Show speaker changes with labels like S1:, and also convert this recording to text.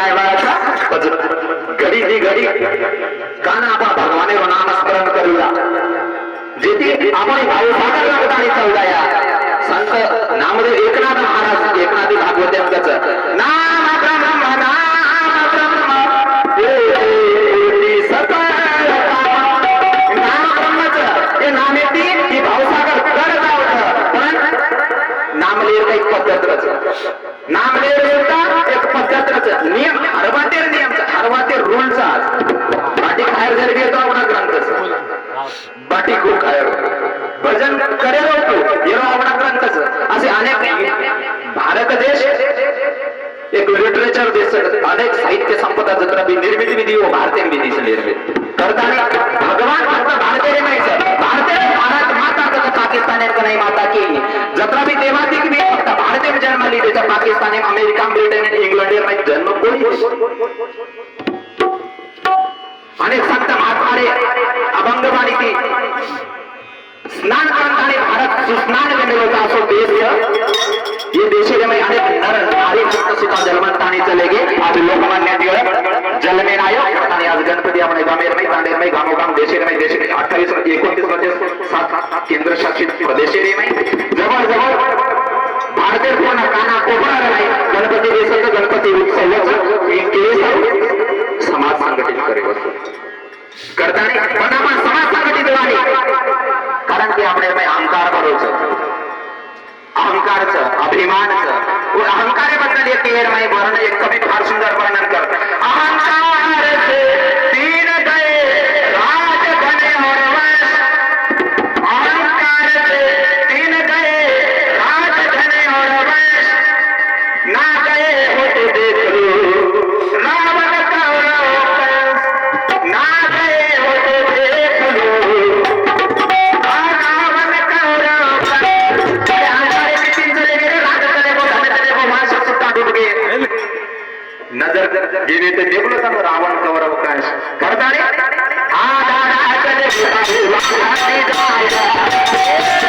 S1: આવ્યા ઘડી ઘડી કાના આપણા ભગવાને નામ સ્મરણ કર્યું જેથી આપણી ભાઈઓ સાગર લગતાની સંકળાયા સંત નામદેવ बाटी खूप खायर भजन करेल होतो. येरो आवडा ग्रंथच असे अनेक भारत देश एक लिटरेचर देश अनेक साहित्य संपदा जत्रा बी निर्मिती विधी व भारतीय विधीच निर्मित. करताना भगवान फक्त भारतीय नाही सर. भारतीय भारत माता तसं पाकिस्तान का नाही माता की. जत्रा बी देवाधिक बी फक्त भारतीय जन्मली त्याच्या पाकिस्तान अमेरिका ब्रिटन आणि इंग्लंडमध्ये जन्म कोणी? आणि फक्त महात्मारे अभंगवाणी स्नान करताने भारत सुस्नान करणे होता असो देश ये देशे में अनेक नर नारी भक्त सुद्धा जन्मस्थानी चले गे. आज लोकमान्य टिळक जल में आयो आणि आज गणपती आपण गामेर में तांडेर में गामोगाम देशे में देशे में अठ्ठावीस म्हणजे एकोणतीसमध्ये सात केंद्रशासित शासित में जवळ जवळ भारतीय पूर्ण काना कोपरा नाही गणपती देशाचं गणपती उत्सव केले समाज संघटित करे वस्तू करताना अहंकारचं अभिमानचं. अहंकाराबद्दल एक वर्णन एक कविता Yeah.